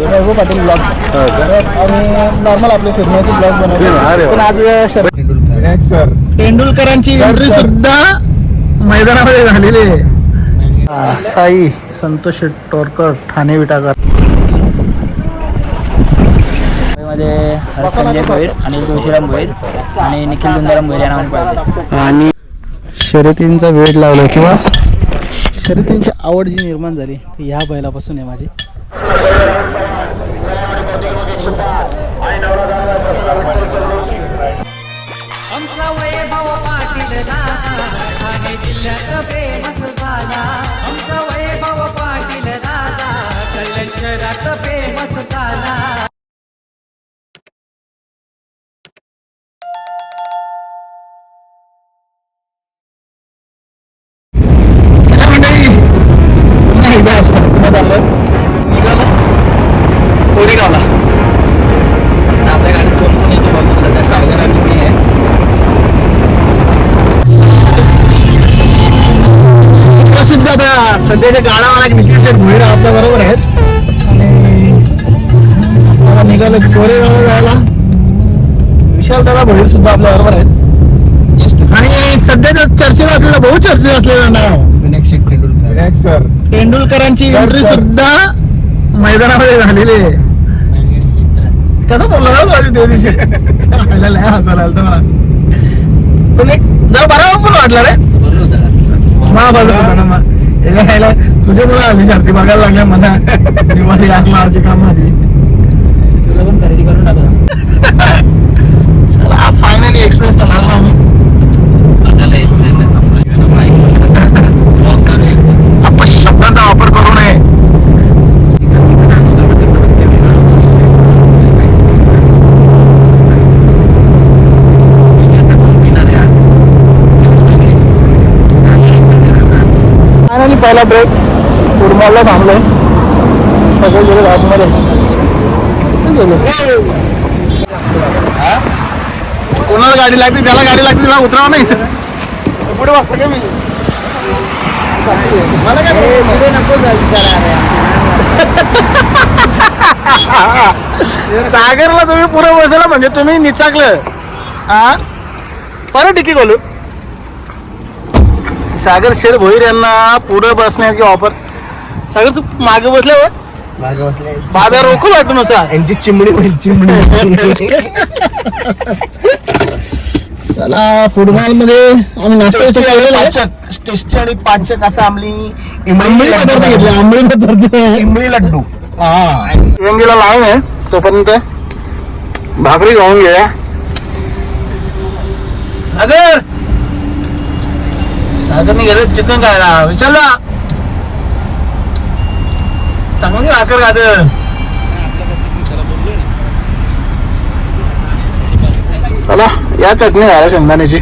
वैभव Patil vlog. आणि normal आपले फिरण्याचे ब्लॉग बनवले. पण आज सर. तेंडुलकरांची एंट्री. सुद्धा मैदानामध्ये झालेली आहे. हा, साई संतोष टोरकर ठाणे विटाकर. मध्ये हरसंजय भोईर अनिल तुळशीराम भोईर आणि निखिल दुंदाराम भोईर या नावाने आणि शर्यतींचा वेळ लावला किंवा? शर्यतींची आवड जी निर्माण झाली ती ह्या बैलापासून आहे माझी. ठाणे चर्चेत असलेलं बहु चर्चेत असलेलं नाव. विनायक सर. तेंडुलकरांची सर, एंट्री सर. सुद्धा मैदानामध्ये झालेली आहे. कसं बोलला ना तो त्या दिवशी लय हसायला आलं मला. पण एक जरा बरोबर पण वाटलं रे. मला बघत होता ना मग. याच्या खायला तुझे मुलं आली शर्ती बघायला लागल्या मला. दिवाळी आग माझी काम आधी. तुला पण खरेदी करून टाका चला फायनली एक्सप्रेस लागलो आम्ही आपण शब्दांचा वापर करू नये फायनली पहिला ब्रेक कुडमाला थांबलोय. सगळे गेले आतमध्ये. गेले? कोणाला गाडी लागते? त्याला गाडी लागते त्याला उतरावं नाही. पुढे वाजता काय मी. मला काय सागरला तुम्ही पुढे बसला म्हणजे तुम्ही निचाकलं. हा? परत टिकी बोलू सागर शेड भोईर यांना पुढे बसण्याची ऑफर सागर तू मागे बसल्यावर? मागे बसले. बाब्या रोखू वाटून असा यांची चिमणी होईल चिमणी. चला फुटबॉलमध्ये आम्ही नाश्ता. पाचक. टेस्टी आणि पाचक असा आमली आंबळी पदार्थ घेतले आंबळी पदार्थ. इमली लड्डू. हा. लाईन आहे तोपर्यंत भाकरी खाऊन घ्या. अगर सागरने गेले चिकन खायला विचारला चांगली भाकर खात चला या चटणी घाला शेंगदाण्याची.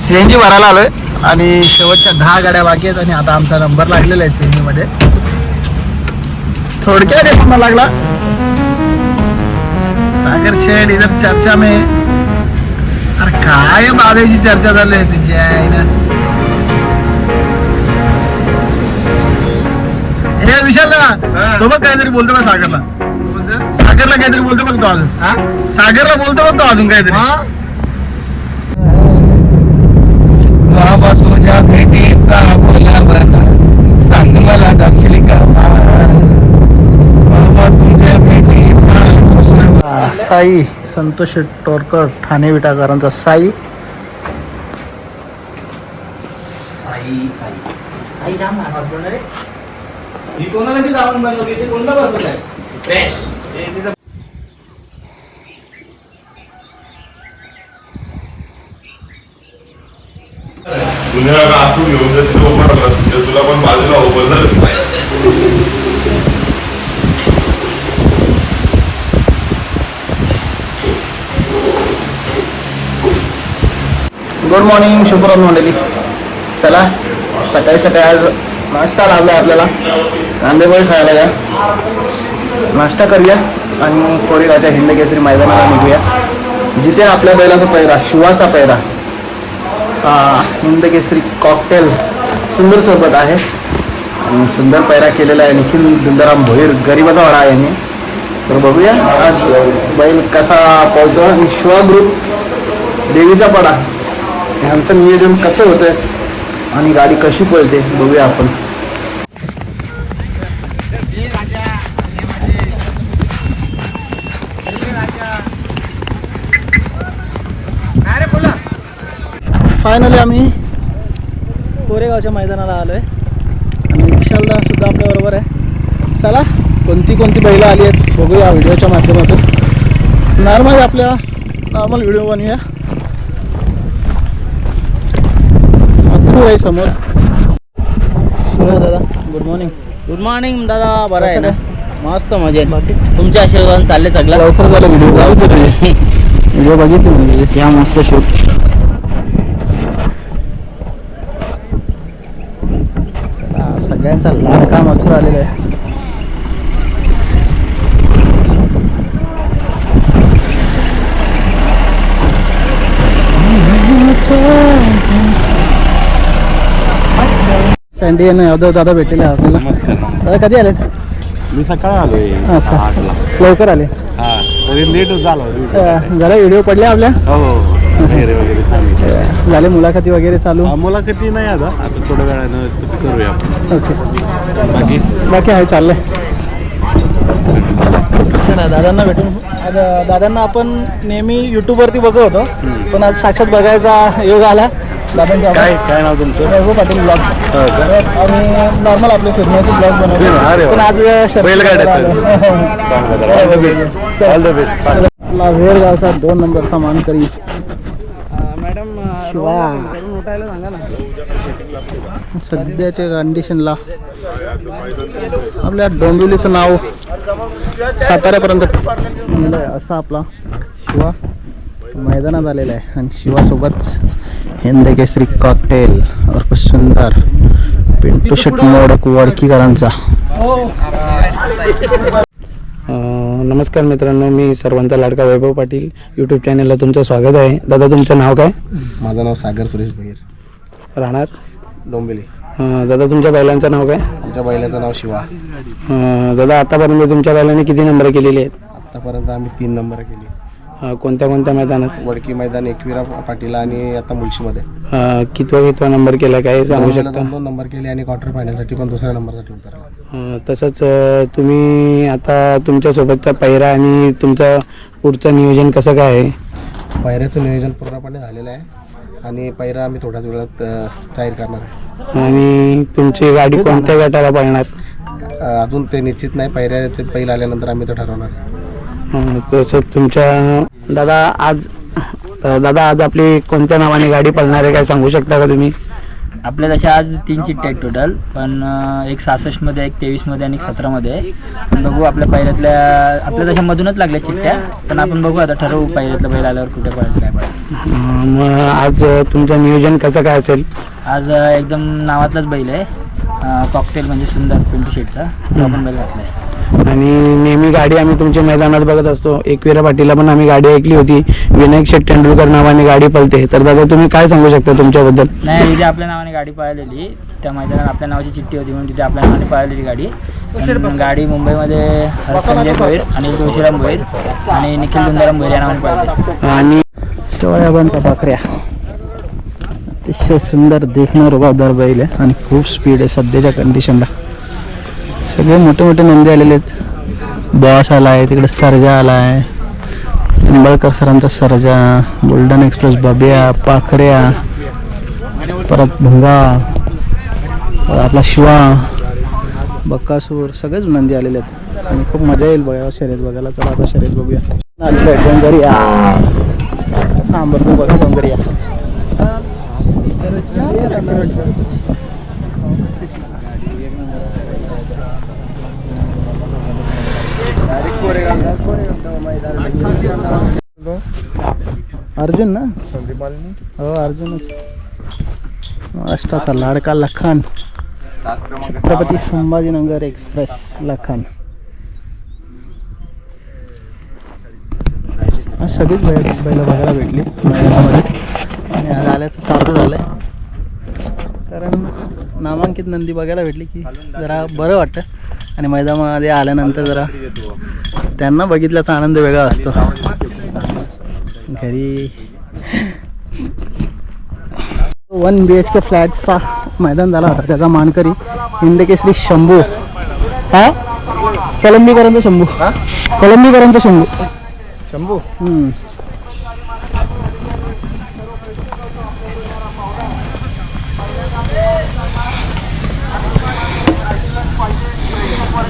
सीएनजी भरायला आलोय. आणि शेवटच्या दहा गाड्या बाकी आहेत आणि आता आमचा नंबर लागलेला आहे सीएनजी मध्ये थोडक्यात एक नंबर लागला. सागर शेड इधर चर्चा में. अरे काय बाबेची चर्चा चालू आहे तुझी आईनं हे विशाल ना तो बघ काहीतरी बोलतो बघ सागरला. सागरला काहीतरी बोलतो बघ तो अजून. सागरला बोलतो बघ तो अजून काहीतरी. बाबा तुझ्या भेटीचा बोला सांग मला दर्शली का बाबा तुझ्या भेटीचा साई संतोष टोरकर ठाणे विटाकरांचा साई. दुनियाला असू घेऊन जर तिथे उभं राहिलं तर तुला पण बाजूला उभं झालं. गुड मॉर्निंग शुभराम मंडळी. चला सकाळी सकाळी आज नाश्ता लावला आपल्याला. कांदेपोळी खायला या. नाश्ता करूया आणि कोरेगावच्या हिंद केसरी मैदानाला निघूया. जिथे आपल्या बैलाचा पैरा शिवाचा पैरा हिंद केसरी कॉकटेल सुंदर सोबत आहे. आणि सुंदर पैरा केलेला आहे निखिल दुंदाराम भोईर गरिबाचा वाडा आहे यांनी. तर बघूया आज बैल कसा पोहोचतो आणि शिवा ग्रुप देवीचा पडा. ह्यांचं नियोजन कसं होतं आणि गाडी कशी पळते बघूया आपण. फायनली आम्ही कोरेगावच्या मैदानाला आलो आहे आणि विशालदा सुद्धा आपल्याबरोबर आहे. चला कोणती कोणती बैलं आली आहेत बघूया व्हिडिओच्या माध्यमातून. नॉर्मल आपल्या नॉर्मल व्हिडिओ बनवूया. अथू आहे समोर. सुरज दादा गुड मॉर्निंग गुड मॉर्निंग दादा. बरं आहे ना? मस्त मजेत. बाकी? तुमच्या आशीर्वाद चालले सगळं? लवकर झालं व्हिडिओ व्हिडिओ बघितले म्हणजे. मस्त शूट चला, सगळ्यांचा लाडका मथुर आलेला आहे. सँडी आणि यादव दादा भेटलेले आपल्याला. दादा कधी आलेत? मी सकाळी आलोय. आठला. लवकर आले. हा लेट झालो जरा व्हिडिओ पडले आपल्या? हो वगैरे वगैरे सांगितलं अं, झाले मुलाखती वगैरे चालू? हा, मुलाखती नाही आता. आता थोड्या वेळानं त- करूया. आपण ओके. बाकी? बाकी आहे चाललंय. चला दादांना भेटून दादांना आपण नेहमी युट्यूबवरती बघत होतो. पण आज साक्षात बघायचा योग आला. दादांच्या काय काय नाव तुमचं? वैभव पाटील ब्लॉग हो का? आम्ही नॉर्मल आपले फिरण्याचे ब्लॉग बनवले अरे वा. पण आज शर्यतीला. आलो. आपला वेळ गावचा दोन नंबरचा मानकरी शिवा. उठायला सांगा ना. सध्याच्या कंडिशनला आपल्या डोंबिवलीचं नाव साताऱ्यापर्यंत असा आपला शिवा मैदानात आलेला आहे. आणि शिवासोबत हिंद केसरी कॉकटेल और सुंदर पिंटू शेट मोडक वडकीकरांचा. नमस्कार मित्रांनो मी सर्वांचा लाडका वैभव पाटील. यूट्यूब चॅनलला तुमचं स्वागत आहे. दादा तुमचं नाव काय? माझं नाव सागर सुरेश भैर. राहणार? डोंबिवली. अं, दादा तुमच्या बैलांचं नाव काय? आमच्या बैलाचं नाव शिवा. अं, दादा आतापर्यंत तुमच्या बैलांनी किती नंबर केलेले आहेत? आतापर्यंत आम्ही तीन नंबर केली. कोणत्या कोणत्या मैदानात? वडकी मैदान एकविरा पाटील आणि आता मुळशीमध्ये अं, कितवा कितवा नंबर केला काय सांगू दोन शकता? दोन नंबर केले आणि क्वार्टर फायनलसाठी पण दुसऱ्या नंबरसाठी उतरला. अं, तसंच अं, तुम्ही आता तुमच्यासोबतचा पैरा आणि तुमचं पुढचं नियोजन कसं काय आहे? पायऱ्याचं नियोजन पूर्णपणे झालेलं आहे आणि पायरा आम्ही थोड्याच वेळात अ, जाहीर करणार आहे. आणि तुमची गाडी कोणत्या गटाला पळणार? अ, अजून ते निश्चित नाही पायऱ्याचे पैल आल्यानंतर आम्ही ते ठरवणार आहे. तसं तुमच्या दादा आज दादा आज आपली कोणत्या नावाने गाडी पळणार आहे काय सांगू शकता का तुम्ही? आपल्या तशा आज तीन चिठ्ठ्या आहेत टोटल पण एक सहासष्टमध्ये एक तेवीसमध्ये आणि एक सतरा मध्ये आहे. पण बघू आपल्या पहिल्यातल्या आपल्या तशा मधूनच लागल्या चिठ्ठ्या पण आपण बघू आता ठरवू पहिल्यातलं बैल आल्यावर कुठे पळत काय मग आज तुमचं नियोजन कसं काय असेल? आज एकदम नावातलाच बैल आहे कॉकटेल म्हणजे सुंदर पिंटू शेटचा आपण बैल घातलाय. आणि नेहमी गाडी आम्ही तुमच्या मैदानात बघत असतो. एकविरा पाटीला पण आम्ही गाडी ऐकली होती. विनायक शेठ तेंडुलकर नावाने गाडी पळते. तर दादा तुम्ही काय सांगू शकता तुमच्याबद्दल? नाही तिथे आपल्या नावाने गाडी पळालेली त्या मैदानात आपल्या नावाची चिठ्ठी होती म्हणून तिथे आपल्या नावाने पळालेली गाडी. पण गाडी मुंबईमध्ये हरसंजय भोईर अनिल तुळशीराम भोईर आणि निखिल दुंदाराम भोईर या नावाने पळाली आणि पाखऱ्या. अतिशय सुंदर देखणं रुबाबदार बैल आहे आणि खूप स्पीड आहे सध्याच्या कंडिशनला सगळे मोठे मोठे नंदी आलेले आहेत. बॉस आला आहे तिकडे सरजा आला आहे निंबाळकर सरांचा सरजा गोल्डन एक्सप्रेस बबिया पाखऱ्या परत भुंगा परत आपला शिवा बक्कासूर सगळेच नंदी आलेले आहेत. आणि खूप मजा येईल बघा शर्यत बघायला. चला आता शर्यत बघूया. डोंगरिया. सांबर बघा डोंगरिया. अर्जुन ना? हो अर्जुनच महाराष्ट्राचा लाडका लखान. छत्रपती संभाजीनगर एक्सप्रेस लखान. आज सगळीच बैल बैल बघायला भेटली आणि आज आल्याचं सार्थ झालं आहे कारण नामांकित नंदी बघायला भेटली की जरा बरं वाटतं. आणि मैदानामध्ये आल्यानंतर जरा त्यांना बघितल्याचा आनंद वेगळा असतो. घरी वन बी एच के फ्लॅटचा मैदान झाला होता त्याचा मानकरी हिंदकेसरी शंभू. हा? कोलंबीकरांचा शंभू. कोलंबीकरांचा शंभू. शंभू?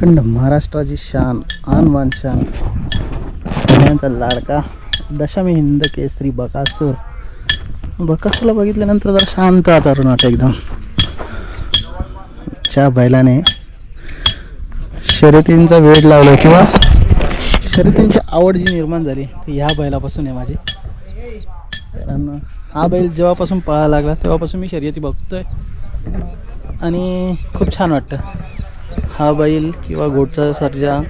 अखंड महाराष्ट्राची शान आन मान शान. सगळ्यांचा लाडका. दशमी हिंद केसरी बकासूर. बकासूरला बघितल्यानंतर जरा शांत वातावरण वाटतं एकदम. ज्या बैलाने शर्यतींचा वेळ लावला किंवा शर्यतींची आवड जी निर्माण झाली ती ह्या बैलापासून आहे माझी. कारण हा बैल जेव्हापासून पळायला लागला तेव्हापासून मी शर्यती बघतोय. आणि खूप छान वाटतं. हा बैल किंवा घोटचा सर्जा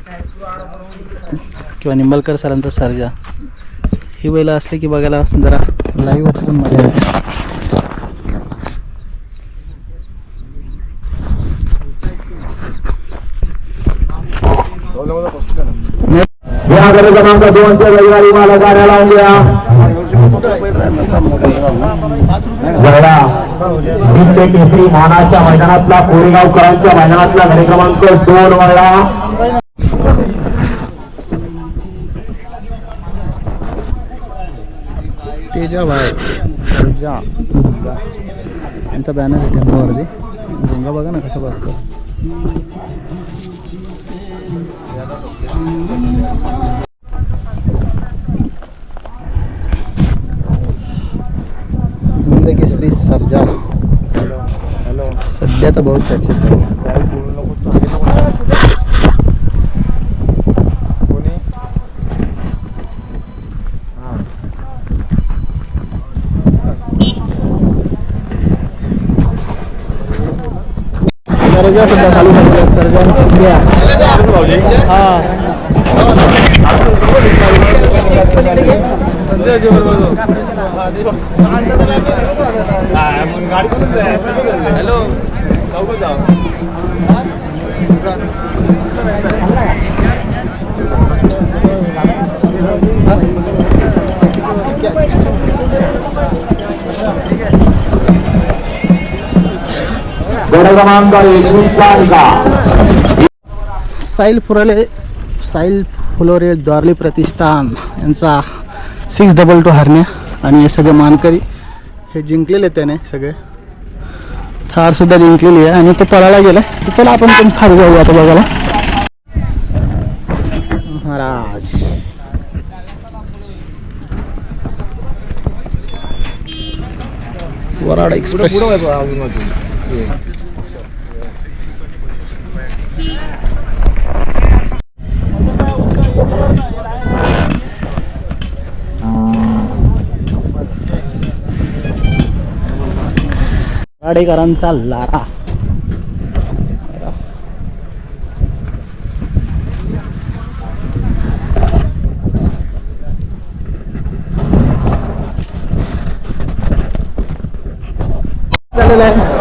किंवा निंबलकर सरांचा सर्जा. ही बैल असली की बघायला जरा लाईव्ह असून मजा येते. या गट क्रमांक दोनच्या रविवारी मला गाड्या लावून द्या बघा हिंद केसरी मानाच्या मैदानातला कोरेगावकरांच्या मैदानातला घरे क्रमांक दोन वळला तेजा भाई सर्जा यांचा बॅनर आहे टेम्पोवरती. गंगा बघा ना कसं बसतो श्री सर्जा. सध्या तर बहुत चर्चेत. सर्जा सुद्धा चालू सर्जा आणि चिकल्या हा. गट क्रमांक एकवीसचा साईल फुराले साईल फुलोरे द्वारली प्रतिष्ठान यांचा सिक्स डबल टू हरण्या आणि हे सगळे मानकरी हे जिंकलेले त्याने सगळे. थार सुद्धा जिंकलेली आहे आणि तो पळायला गेला तर चला आपण पण खाली जाऊ आता बघायला. महाराज. वराड एक्सप्रेस वाडेकरांचा लारा. झालेला आहे.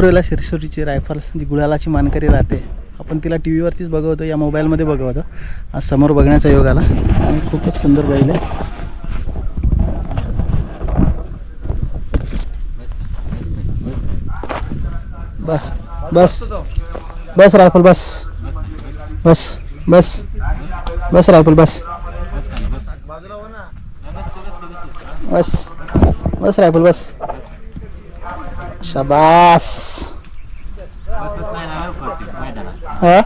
भरपूर वेळेला शिरसोरीची रायफल जी गुळालाची मानकरी राहते. आपण तिला टी व्हीवरतीच बघवतो या मोबाईलमध्ये बघवतो. आज समोर बघण्याचा योग आला. आणि खूपच सुंदर बैल आहे. बस बस. बस रायफल बस. बस बस. बस रायफल बस. बस. बस रायफल बस. शाबास. हा?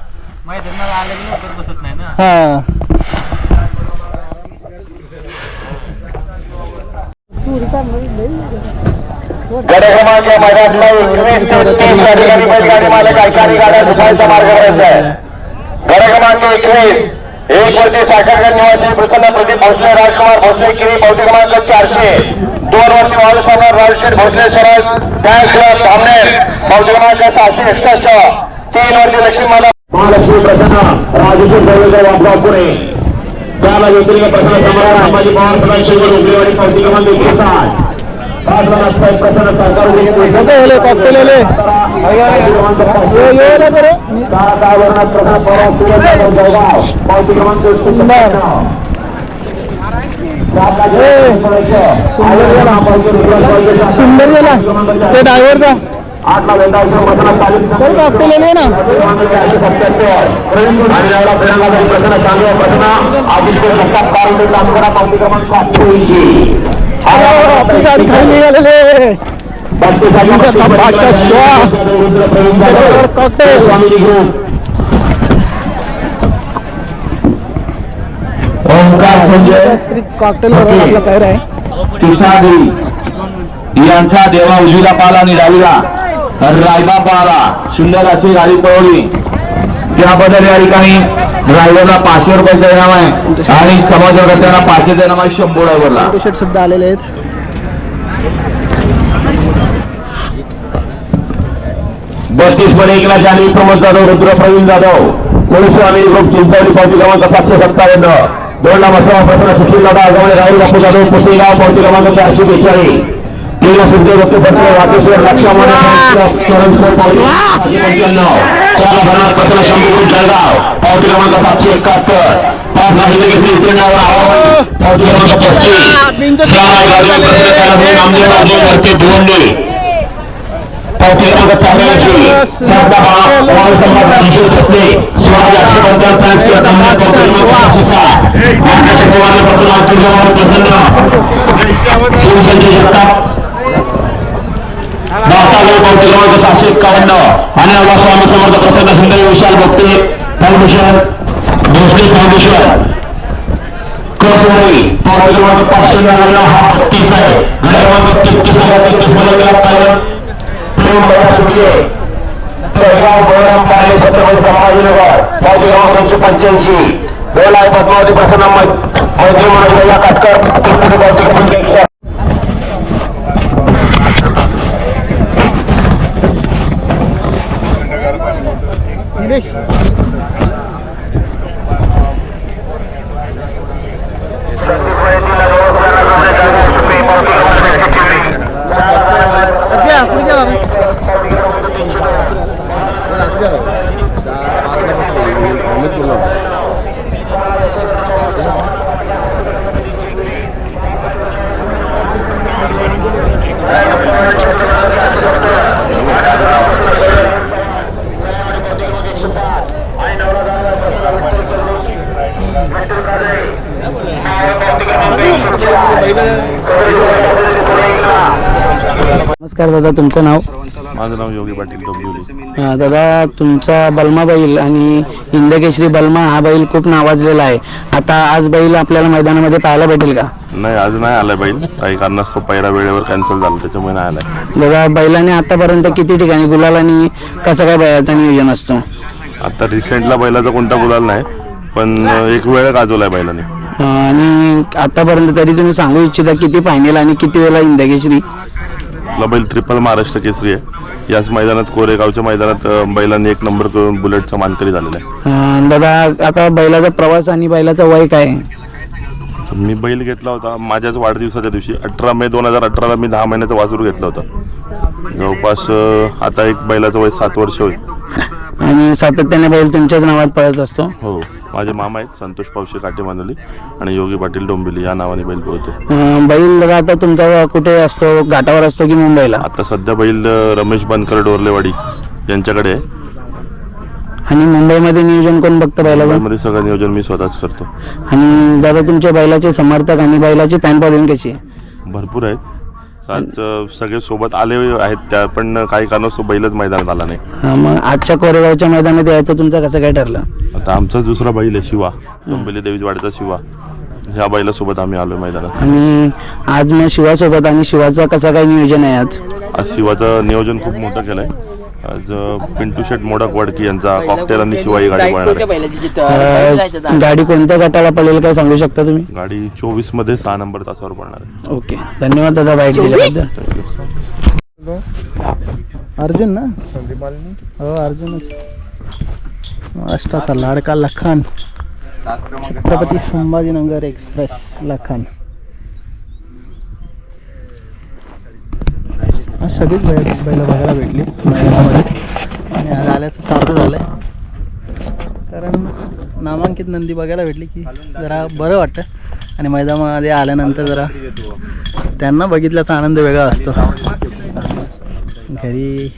हा. गड क्रमांक मैदानातला एकवीस ते बैलगाडी मालक आचारी गाड्या दुसऱ्यांचा मार्ग करायचा आहे गड क्रमांक एकवीस एक वरती साखरगड निवासी प्रसन्न प्रदीप भोसले राजकुमार भोसले किरी पावती क्रमांक चारशे. दोन वरती वाळूसागर राजशेठ भोसले सरस डॅश धामनेर पावती क्रमांक सहाशे एकसष्ट तीन वरती लक्ष्मी माला महालक्ष्मी प्रसन्न राजेश्वर दौलकर वापरा पुणे त्याला व्यतिरिक्त प्रसन्न सम्राट अंबाजी पवार सदाशिव उगलेवाडी पावती क्रमांक एकोणसाठ कॉकटेल आले सुंदर गेला. ते ड्रायव्हरचा चल कॉकटेल आले ना. आपली गाडी खाली निघालेले संजय कॉकटेल पैर आहे. यांचा देवा उजवीला पाला आणि डावीला रायबा पाला सुंदर अशी गाडी पळवली. त्याबद्दल या ठिकाणी ड्रायव्हरला पाचशे रुपयाचा इनाम आहे. आणि पाचशेचा इनाम आहे. शंभर ड्रायव्हरला. सुद्धा आलेले आहेत. बत्तीस वर एकला जानी प्रमोद जाधव रुद्र प्रवीण जाधव कोळीस्वामी ग्रुप चिंचवली पावती क्रमांक सातशे सत्तावन्न. दोन लांब प्रसन्न सुशील दादा आगवणे राहुल बापू जाधव पुसेगाव पावती क्रमांक चारशे बेचाळीस तीन सुद्धा वाटेश्वर भरणार प्रसन्न शंभू जळगाव. पावती क्रमांक सातशे एकाहत्तर. पाच घेतली आवाहन. पावती क्रमांक पस्तीस. सातशे एक्कावन्न आणि अल्ला स्वामी समर्थ प्रसन्न सुंदर विशाल भक्ते फाउंडेशन भोसले फाउंडेशन कसोरी पावती पाचशे नव्याण्णव हा बत्तीस आहे गड क्रमांक तेहतीस हजार तेहतीसमध्ये गेला पाहिजे प्रेम बघा तुझे जळगाव बळराम काळे छत्रपती संभाजीनगर पावती क्रमांक दोनशे पंच्याऐंशी दोन आहे पद्मावती प्रसन्न मैत्री मनोज या काटकर तिरुपती नमस्कार दादा तुमचं नाव? माझं नाव योगी पाटील डोंबिवली. अं, दादा तुमचा बलमा बैल आणि हिंदकेसरी बलमा हा बैल खूप नावाजलेला आहे. आता आज बैल आपल्याला मैदानामध्ये पाहायला भेटेल का? नाही आज नाही आलाय बैल. काही कारणास्तव पहिला वेळेवर कॅन्सल झाला त्याच्यामुळे नाही आलाय. दादा बैलाने आतापर्यंत किती ठिकाणी गुलाल आणि कसं काय बैलाचा नियोजन असतो? आता रिसेंटला बैलाचा कोणता गुलाल नाही पण एक वेळ गाजवलाय बैलाने. अं, आणि आतापर्यंत तरी तुम्ही सांगू इच्छिता किती फायनल आणि किती वेळा हिंदकेसरी? आपला बैल ट्रिपल महाराष्ट्र केसरी आहे. याच मैदानात कोरेगावच्या मैदानात अं, बैलांनी एक नंबर करून बुलेटचा मानकरी झालेला आहे. अं, दादा आता बैलाचा प्रवास आणि बैलाचं वय काय? आहे? मी बैल घेतला होता माझ्याच वाढदिवसाच्या दिवशी अठरा मे दोन हजार अठराला मी दहा महिन्याचा वासरू घेतला होता. जवळपास अं, आता एक बैलाचं वय सात वर्ष होईल. आणि सातत्याने बैल तुमच्याच नावात पळत असतो? हो. माझे मामा आहेत संतोष पावशे काटे मानवली आणि योगी पाटील डोंबिवली या नावाने बैल पळतो. अं, बैल आता तुमचा कुठे असतो? घाटावर असतो की मुंबईला? आता सध्या बैल रमेश बनकर डोरलेवाडी यांच्याकडे आहे. आणि मुंबईमध्ये नियोजन कोण बघतं बैलाचं मुंबईमध्ये सगळं नियोजन मी स्वतःच करतो. आणि दादा तुमच्या बैलाचे समर्थक आणि बैलाची फॅन फॉलोइंग कशी आहे? भरपूर आहेत. आज सगळे सोबत आले आहेत त्या पण काही कारणास्तव बैलच मैदानात आला नाही. हा, मग आजच्या कोरेगावच्या मैदानात यायचं तुमचं कसं काय ठरलं? आता आमचा दुसरा बैल आहे शिवा डोंबिवली देवीच वाडीचा शिवा. ह्या बैलासोबत आम्ही आलो मैदानात. आणि आज मग शिवासोबत आणि शिवाचं कसं काय नियोजन आहे आज? आज शिवाचं नियोजन खूप मोठं केलंय. आज पिंटू शेट मोडक वडकी यांचा कॉकटेल आणि शिवा ही गाडी पळणार आहे. अं, गाडी कोणत्या गटाला पडेल काय सांगू शकता तुम्ही? गाडी चोवीसमध्ये सहा नंबर तासावर पडणार आहे. ओके. धन्यवाद दादा बाईट दिल्याबद्दल. अर्जुन ना? हो अर्जुनच महाराष्ट्राचा लाडका लखान. छत्रपती संभाजीनगर एक्सप्रेस लखान. आज सगळीच बैल बैल बघायला भेटली. मैदानामध्ये. आणि आज आल्याचं सार्थ आहे कारण नामांकित नंदी बघायला भेटली की जरा बरं वाटतं. आणि मैदानामध्ये आल्यानंतर जरा त्यांना बघितल्याचा आनंद वेगळा असतो. घरी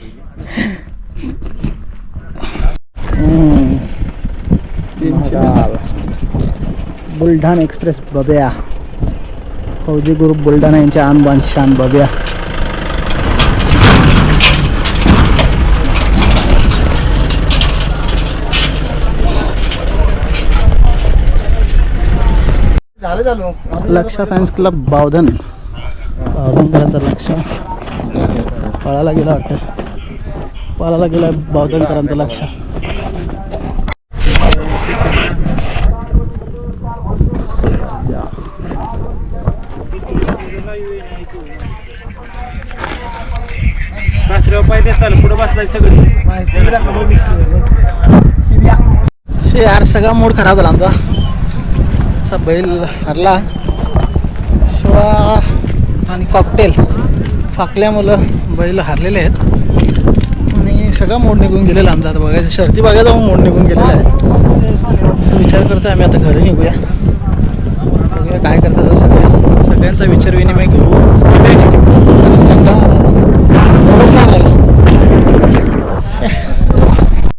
बुलढाण एक्सप्रेस बब्या. फौजी ग्रुप बुलढाणा यांच्या आणबान शान बब्या. लक्ष फॅन्स क्लब बावधन. बावधनकरांचा लक्ष. पळायला गेला वाटतं. पळायला गेला बावधनकरांचं लक्ष. शे यार सगळा मूड खराब झाला आमचा. असा बैल हरला. शिवा आणि कॉकटेल फाकल्यामुळं बैल हरलेले आहेत. आणि सगळं मोड निघून गेलेला आमचा आता बघायचं. शर्ती बघायचा मोड निघून गेलेला आहे. असं विचार करतो आम्ही आता घरी निघूया. बघूया काय करतात सगळे. सगळ्यांचा विचार विनिमय घेऊ. बसणार